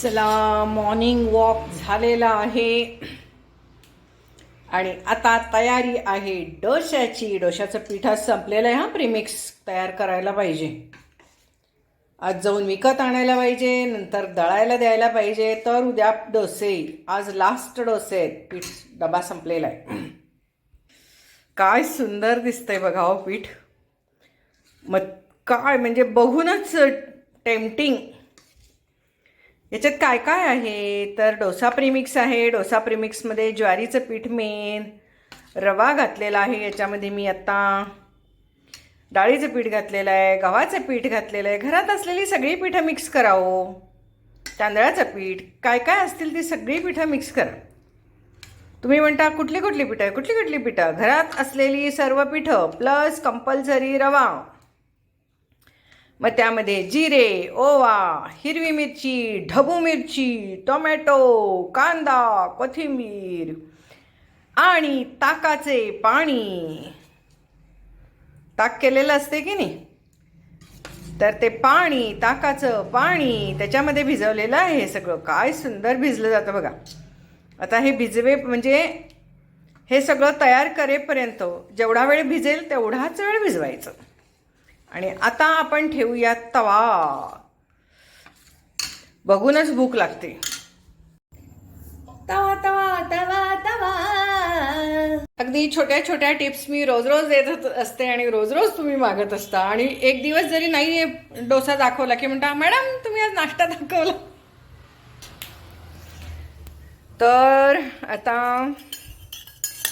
चला morning walk झालेला आहे. आणि आता तयारी आहे डोश्याची. डोश्याचं पिठा संपलेलं आहे हा प्रीमिक्स तयार करायला पाहिजे. आज जाऊन विकत आणायला पाहिजे नंतर दळायला द्यायला पाहिजे. तर उद्या डोसे आज लास्ट डोसे आहेत. पीठ डबा संपलेला आहे. काय सुंदर दिसतंय बघा हो पीठ. मग काय म्हणजे बघूनच टेम्पटिंग याच्यात काय काय आहे? तर डोसा प्रिमिक्स आहे. डोसा प्रिमिक्समध्ये ज्वारीचं पीठ मेन रवा घातलेला आहे याच्यामध्ये मी आत्ता डाळीचं पीठ घातलेलं आहे. गव्हाचं पीठ घातलेलं आहे. घरात असलेली सगळी पिठं मिक्स करावं. तांदळाचं पीठ. काय काय असतील ती सगळी पिठं मिक्स करा. तुम्ही म्हणता कुठली कुठली पिठं? आहे कुठली कुठली पिठं? घरात असलेली सर्व पिठं प्लस कंपल्सरी रवा. मग त्यामध्ये जिरे ओवा हिरवी मिरची ढबू मिरची टोमॅटो कांदा कोथिंबीर आणि ताकाचे पाणी. ताक केलेलं असते की नाही? तर ते पाणी ताकाचं पाणी त्याच्यामध्ये भिजवलेलं आहे हे सगळं. काय सुंदर भिजलं जातं बघा. आता हे भिजवे म्हणजे हे सगळं तयार करेपर्यंत जेवढा वेळ भिजेल तेवढाच वेळ भिजवायचं. आणि आता आपण ठेवूया तवा. बघूनच भूक लागते. तवा तवा तवा तवा. अगदी छोट्या छोट्या टिप्स मी रोज रोज देत असते आणि रोज रोज तुम्ही मागत असता. आणि एक दिवस जरी नाही डोसा दाखवला की म्हणता मॅडम तुम्ही आज नाश्ता दाखवला. तर आता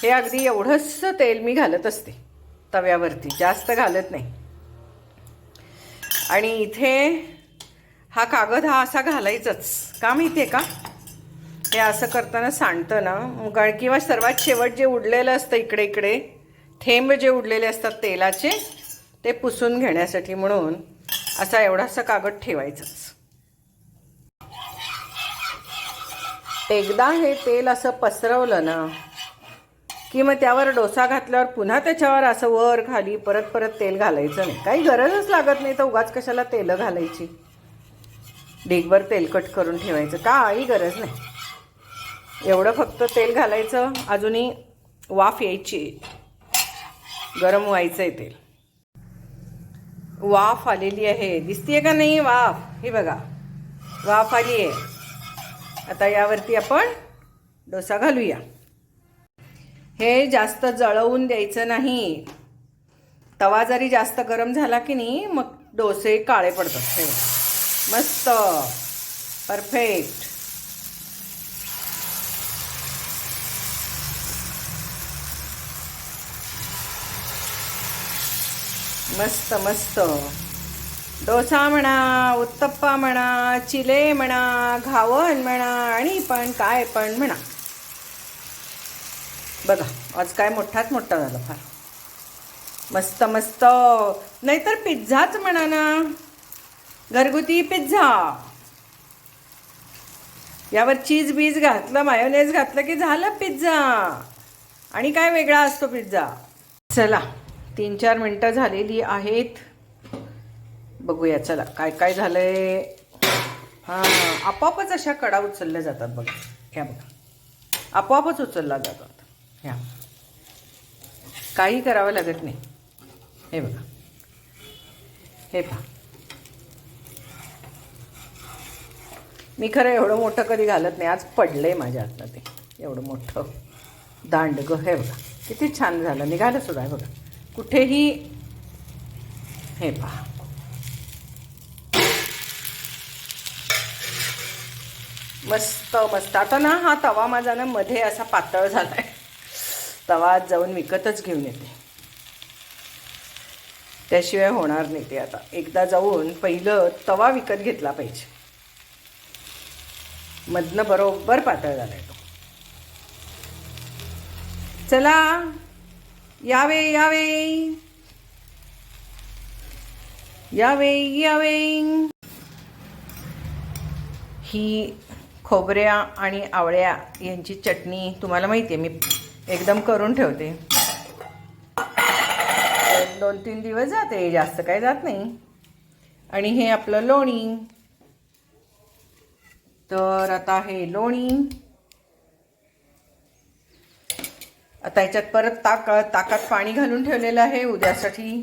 हे अगदी एवढंच तेल मी घालत असते. तव्यावरती. जास्त घालत नाही. आणि इथे हा कागद हा असा घालायचाच. का माहिती आहे का? हे असं करताना सांडतं ना. कारण किंवा सर्वात शेवट जे उडलेलं असतं इकडे इकडे थेंब जे उडलेले असतात तेलाचे ते पुसून घेण्यासाठी म्हणून असा एवढासा कागद ठेवायचाच. एकदा हे तेल असं पसरवलं ना की मग त्यावर डोसा घातल्यावर पुन्हा त्याच्यावर असं वर खाली परत परत तेल घालायचं नाही. काही गरजच लागत नाही तर उगाच कशाला तेलं घालायची? ढीगभर तेलकट करून ठेवायचं. काही गरज नाही. एवढं फक्त तेल घालायचं. अजूनही वाफ यायची. गरम व्हायचं आहे तेल. वाफ आलेली आहे. दिसतीये का नाही वाफ? हे बघा. वाफ आली आहे आता यावरती आपण डोसा घालूया. हे जास्त जळवून द्यायचं नाही. तवा जरी जास्त गरम झाला की नाही मग डोसे काळे पडतात. हे मस्त. परफेक्ट मस्त मस्त. डोसा म्हणा उत्तप्पा म्हणा चिले म्हणा घावन म्हणा आणि पण काय पण म्हणा. बघा आज काय मोठाच मोठा झाला फार. मस्त मस्त. नाहीतर पिझ्झाच म्हणा ना. घरगुती पिझ्झा. यावर चीज बीज घातलं मायोनेज घातलं की झालं पिझ्झा. आणि काय वेगळा असतो पिझ्झा? चला तीन चार मिनटं झालेली आहेत. बघूया चला काय काय झालंय? हां आपोआपच अशा कडा उचलल्या जातात बघा. ह्या बघा. आपोआपच उचलला जातात. ह्या काही करावं लागत नाही. हे बघा. हे पहा. मी खरं एवढं मोठं कधी घालत नाही. आज पडलं आहे माझ्या हातनं ते. एवढं मोठं दांडगं हे बघा. किती छान झालं. निघालं सुद्धा बघा. कुठेही हे पहा. मस्त मस्त. आता ना हा तवा माझा ना मध्ये असा पातळ झाला आहे तवा आज जाऊन विकतच घेऊन येते. त्याशिवाय होणार नाही ते आता. एकदा जाऊन पहिलं तवा विकत घेतला पाहिजे. मधनं बरोबर पातळ झालाय तो. चला यावे यावे. यावे यावे. ही खोबऱ्या आणि आवळ्या यांची चटणी तुम्हाला माहिती आहे मी एकदम करून ठेवते. दोन तीन दिवस जाते जास्त काय जात नाही. आणि हे आपलं लोणी. तर आता हे लोणी. आता याच्यात परत ताक ताकात पाणी घालून ठेवलेलं आहे उद्यासाठी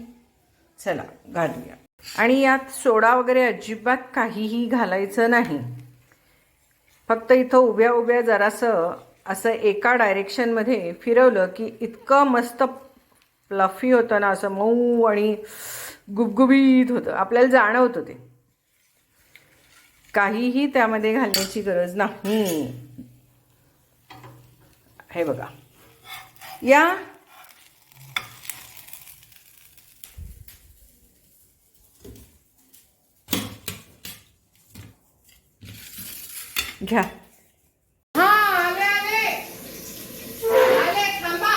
चला घालूया. आणि यात सोडा वगैरे अजिबात काहीही घालायचं नाही. फक्त इथं उभ्या उभ्या जरासं असं एका डायरेक्शनमध्ये फिरवलं की इतकं मस्त प्लफी होतं ना असं मऊ आणि गुबगुबीत होतं. आपल्याला जाणवतं ते. काहीही त्यामध्ये घालण्याची गरज नाही. हे बघा. या घ्या हा आले आले आले थांबा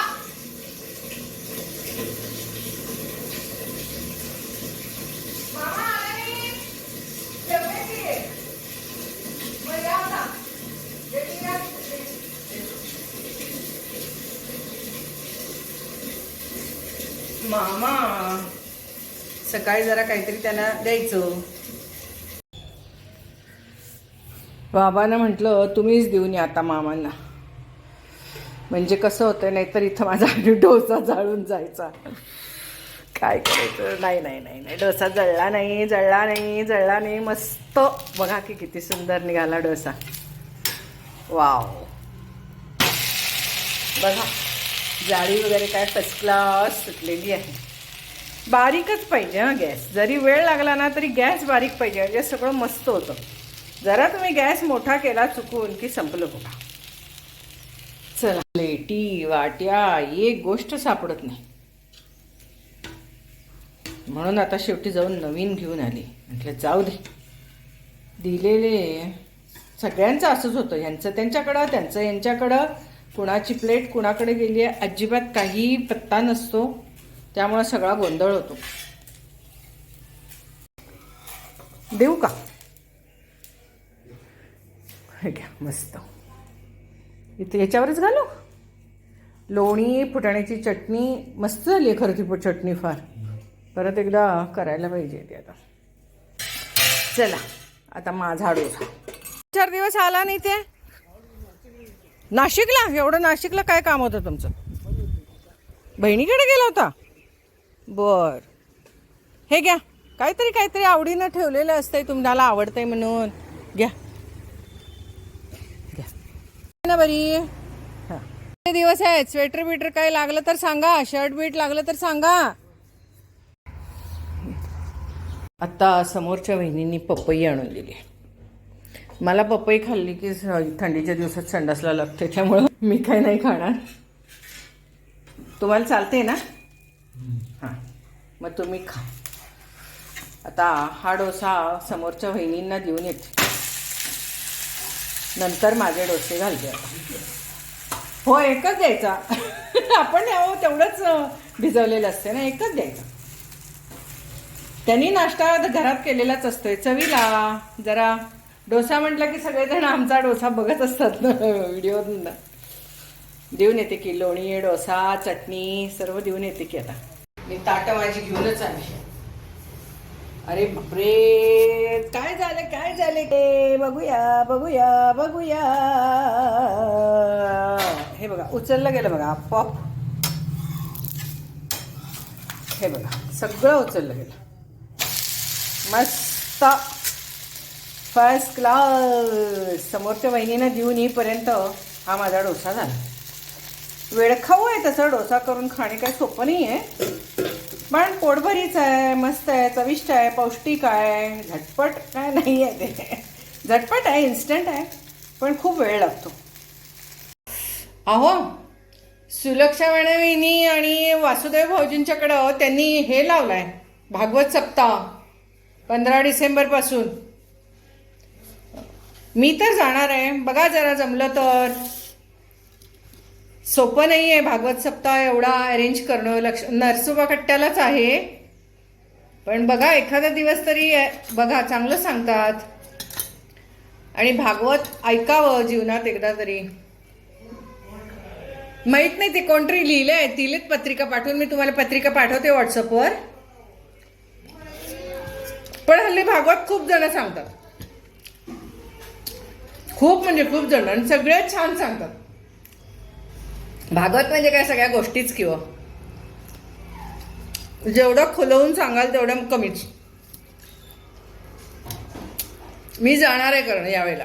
मामा आले जेवले की? मग या आता. जेवली या? मामा. सकाळी जरा काहीतरी त्यांना द्यायचं. बाबांना म्हटलं तुम्हीच देऊन या आता मामांना. म्हणजे कसं होतं नाहीतर इथं माझा डोसा जाळून जायचा. काय करायचं? नाही नाही नाही नाही. डोसा जळला नाही जळला नाही जळला नाही. मस्त. बघा की किती सुंदर निघाला डोसा. वाव. बघा. जाळी वगैरे काय फर्स्ट क्लास सुटलेली आहे. बारीकच पाहिजे हा गॅस. जरी वेळ लागला ना तरी गॅस बारीक पाहिजे. म्हणजे सगळं मस्त होतं. जरा तुम्ही गॅस मोठा केला चुकून की संपलं बघा चला प्लेटी वाट्या एक गोष्ट सापडत नाही. म्हणून आता शेवटी जाऊन नवीन घेऊन आली. म्हटलं जाऊ दे. दिलेले सगळ्यांचं असंच होतं. ह्यांचं त्यांच्याकडं त्यांचं यांच्याकडं. कुणाची प्लेट कुणाकडे गेली आहे अजिबात काही पत्ता नसतो. त्यामुळं सगळा गोंधळ होतो. देऊ का? हे घ्या मस्त. इथे याच्यावरच घालू? लोणी फुटाण्याची चटणी मस्त झाली आहे खरं ती चटणी फार. परत एकदा करायला पाहिजे ती आता. चला आता माझा डोसा. चार दिवस आला नाही ते. नाशिकला? एवढं नाशिकला काय काम होतं तुमचं? बहिणीकडे गेला होता? बर. हे घ्या. काहीतरी काहीतरी आवडीनं ठेवलेलं असतंय तुम्हाला आवडतंय म्हणून. घ्या. घ्या. ना बरी? हा. दिवस आहेत? स्वेटर बिटर काय लागलं तर सांगा. शर्ट बीट लागलं तर सांगा. आता समोरच्या बहिणींनी पपई आणून दिली. मला पपई खाल्ली की थंडीच्या दिवसात संडासला लागते त्यामुळं मी काही नाही खाणार. तुम्हाला चालते ना? हां. मग तुम्ही खा. आता हा डोसा समोरच्या वहिनींना देऊन येते. नंतर माझे डोसे घालते आता. हो एकच द्यायचा. आपण अहो तेवढंच भिजवलेलं असते ना एकच द्यायचा. त्यांनी नाश्ता घरात केलेलाच असतोय. चवीला जरा डोसा म्हटलं की सगळेजण आमचा डोसा बघत असतात ना व्हिडिओतून देऊन येते की लोणी डोसा चटणी सर्व देऊन येते की आता. मी ताटं माझी घेऊनच आली अरे बापरे काय झालं काय झाले ते बघूया बघूया बघूया. हे बघा उचललं गेलं बघा पॉप हे बघा सगळं उचललं गेलं. मस्त. फर्स्ट क्लास समोरच्या वहिनीनं देऊन येईपर्यंत हा माझा डोसा झाला. वेळखाऊ आहे तसा डोसा करून खाणे काय सोपं नाही आहे पण पोटभरीच आहे मस्त आहे चविष्ट आहे पौष्टिक आहे. झटपट काय नाही आहे ते. झटपट आहे इन्स्टंट आहे पण खूप वेळ लागतो. अहो सुलक्षा वहिनी आणि वासुदेव भाऊजींच्याकडं त्यांनी हे लावलं आहे भागवत सप्ताह पंधरा डिसेंबरपासून. मी तर जाणार आहे. बघा जरा जमलं तर. सोपं नाही आहे भागवत सप्ताह एवढा अरेंज करणं. लक्ष नरसोबा कट्ट्यालाच आहे. पण बघा एखादा दिवस तरी बघा चांगलं सांगतात. आणि भागवत ऐकावं जीवनात एकदा तरी. माहीत नाही ते कोणतरी लिहिलंय. दिलेत पत्रिका पाठवून मी तुम्हाला पत्रिका पाठवते व्हॉट्सअपवर पण हल्ली भागवत खूप जण सांगतात. खूप म्हणजे खूप जण आणि सगळेच छान सांगतात. भागवत म्हणजे काय? सगळ्या गोष्टीच किंवा जेवढं खुलवून सांगाल तेवढं कमीच. मी जाणार आहे करणं यावेळेला.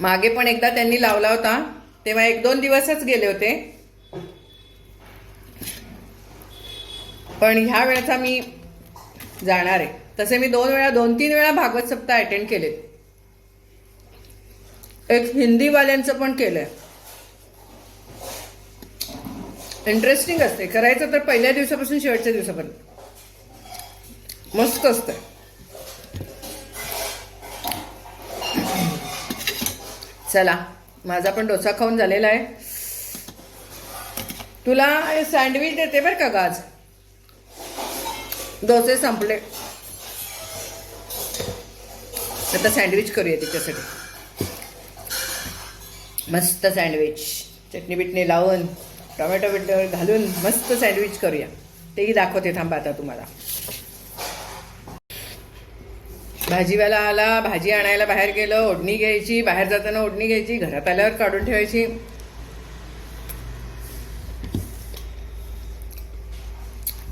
मागे पण एकदा त्यांनी लावला होता. तेव्हा एक दोन दिवसच गेले होते. पण ह्या वेळेचा मी जाणार आहे. तसे मी दोन वेळा दोन तीन वेळा भागवत सप्ताह अटेंड केलेत. एक हिंदीवाल्यांचं पण केलंय. इंटरेस्टिंग असते करायचं तर पहिल्या दिवसापासून शेवटच्या दिवसापर्यंत. मस्त असतं चला माझा पण डोसा खाऊन झालेला आहे. तुला सँडविच देते बरं का गाज डोसे संपले. आता सँडविच करूया त्याच्यासाठी मस्त सँडविच. चटणी बिटणी लावून टोमॅटो बिटो घालून मस्त सँडविच करूया. तेही दाखवते थांबा आता तुम्हाला. भाजीवाला आला भाजी आणायला बाहेर गेलो ओढणी घ्यायची बाहेर जाताना ओढणी घ्यायची घरात आल्यावर काढून ठेवायची.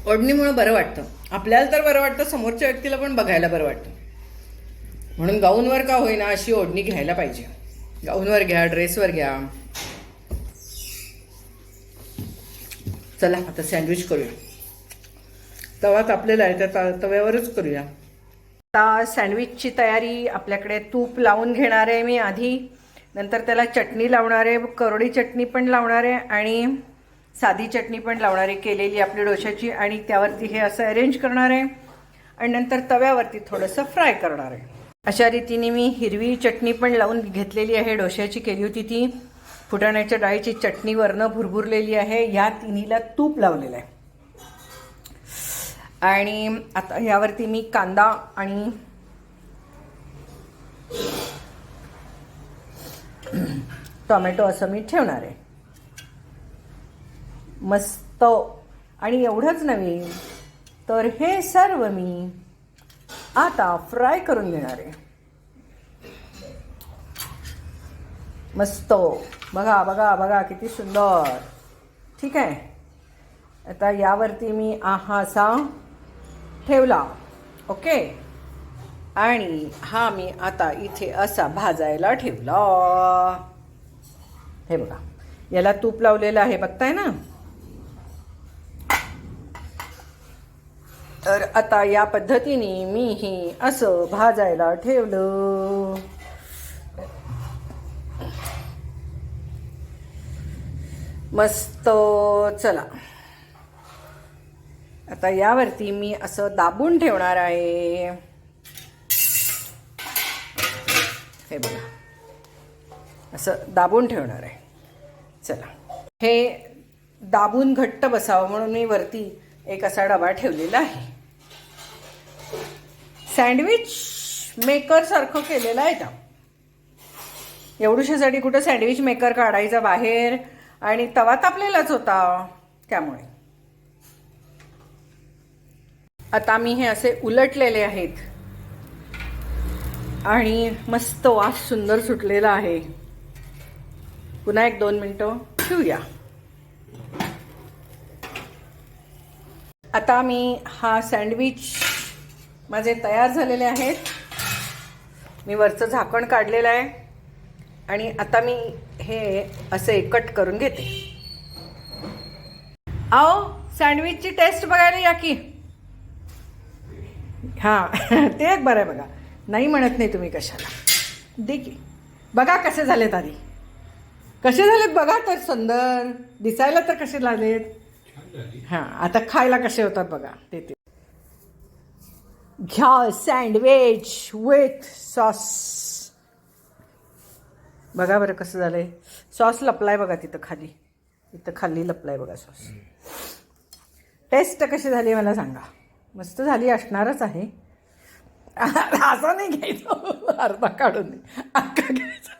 ओढणीमुळे बरं वाटतं. आपल्याला तर बरं वाटतं समोरच्या व्यक्तीला पण बघायला बरं वाटतं. म्हणून गाऊनवर का होईना अशी ओढणी घ्यायला पाहिजे. गाऊनवर घ्या ड्रेसवर घ्या. चला आता सँडविच करूया. तवा तापलेला आहे त्या तव्यावरच करूया. आता सँडविचची तयारी आपल्याकडे तूप लावून घेणार आहे मी आधी. नंतर त्याला चटणी लावणार आहे करोडी चटणी पण लावणार आहे आणि साधी चटणी पण लावणार आहे केलेली आपली डोशाची आणि त्यावरती हे असं अरेंज करणार आहे. आणि नंतर तव्यावरती थोडंसं फ्राय करणार आहे. अशा रीतीने मी हिरवी चटणी पण लावून घेतलेली आहे. डोश्याची केली होती ती. फुटाण्याच्या डाळीची चटणी वरनं भुरभुरलेली आहे. या तिन्हीला तूप लावलेलं आहे. आणि आता यावरती मी कांदा आणि टोमॅटो असं मी ठेवणार आहे. मस्त. आणि एवढंच नव्हे तर हे सर्व मी आता फ्राय करून घेणार आहे. मस्त. बघा बघा बघा किती सुंदर. ठीक आहे? आता यावरती मी हा असा ठेवला. ओके? आणि हा मी आता इथे असा भाजायला ठेवला. हे बघा. याला तूप लावलेलं आहे बघताय ना? तर आता या पद्धतीने मीही असं भाजायला ठेवलं. मस्त चला. आता यावरती मी असं दाबून ठेवणार आहे. हे बघा. असं दाबून ठेवणार आहे. चला. हे दाबून घट्ट बसावं म्हणून मी वरती एक असा डबा ठेवलेला आहे. सँडविच मेकर सारखं केलेलं आहे का एवढूशासाठी कुठं सँडविच मेकर काढायचा बाहेर आणि तवा तापलेलाच होता त्यामुळे. आता मी हे असे उलटलेले आहेत. आणि मस्त वास सुंदर सुटलेला आहे. पुन्हा एक दोन मिनटं ठेवूया. आता मी हा सँडविच माझे तयार झालेले आहेत. मी वरचं झाकण काढलेलं आहे. आणि आता मी हे असे कट करून घेते. आओ सँडविचची टेस्ट बघायला या की. हां ते एक बरं आहे बघा. नाही म्हणत नाही तुम्ही कशाला. दे की. बघा कसे झालेत आधी. कसे झालेत बघा तर सुंदर. दिसायला तर कसे झालेत? हां आता खायला कसे होतात बघा. ते ते. घ्या सँडविच विथ सॉस बघा बरं कसं झालं आहे सॉस लपलाय बघा तिथं खाली. तिथं खाली लपलाय बघा सॉस टेस्ट कशी झाली मला सांगा. मस्त झाली असणारच आहे. असा नाही घ्यायचं. अर्धा काढून नाही अख्खा घ्यायचा.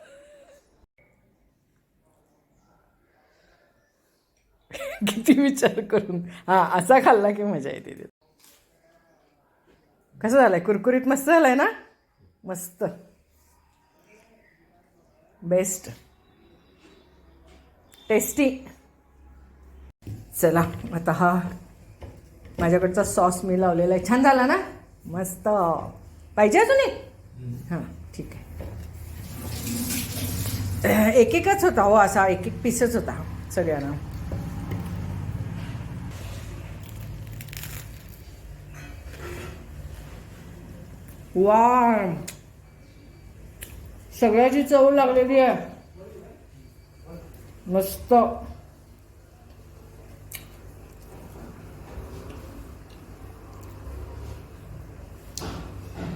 किती विचार करून. हा असा खाल्ला की मजा येते. कसं झालं आहे कुरकुरीत मस्त झालं आहे ना? मस्त. बेस्ट टेस्टी चला आता हा माझ्याकडचा सॉस मी लावलेला आहे. छान झाला ना? मस्त. पाहिजे अजून एक? हां ठीक आहे. एक एकच होता हो असा एक एक पीसच होता सगळ्यांना. वा. सगळ्याची चव लागलेली आहे. मस्त.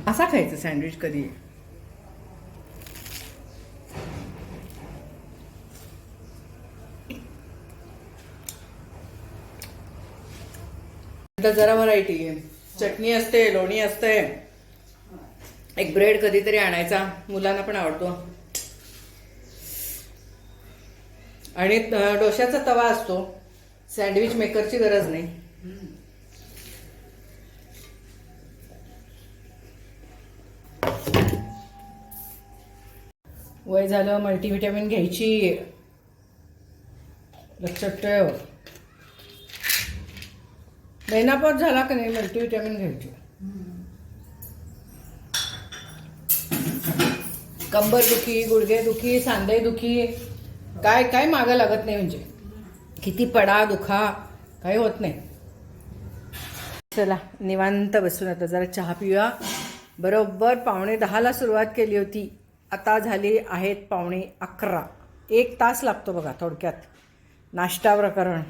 असा खायचं सँडविच कधी? जरा व्हरायटी आहे. चटणी असते लोणी असते. एक ब्रेड कधीतरी आणायचा. मुलांना पण आवडतो. आणि डोशाचा डोश्याचा तवा असतो. सँडविच मेकरची गरज नाही. वय झालं मल्टीव्हिटॅमिन घ्यायची. लक्षात ठेव. महिनापत झाला का नाही मल्टीव्हिटॅमिन घ्यायची? कंबर दुखी गुडघे दुखी दुखी काय काय मागं लागत नाही म्हणजे. किती पडा दुखा काही होत नाही. चला निवांत बसून आता जरा चहा पिऊया. बरोबर पावणे दहाला सुरुवात केली होती. आता झाली आहेत पावणे अकरा. एक तास लागतो बघा थोडक्यात. नाश्ता प्रकरण.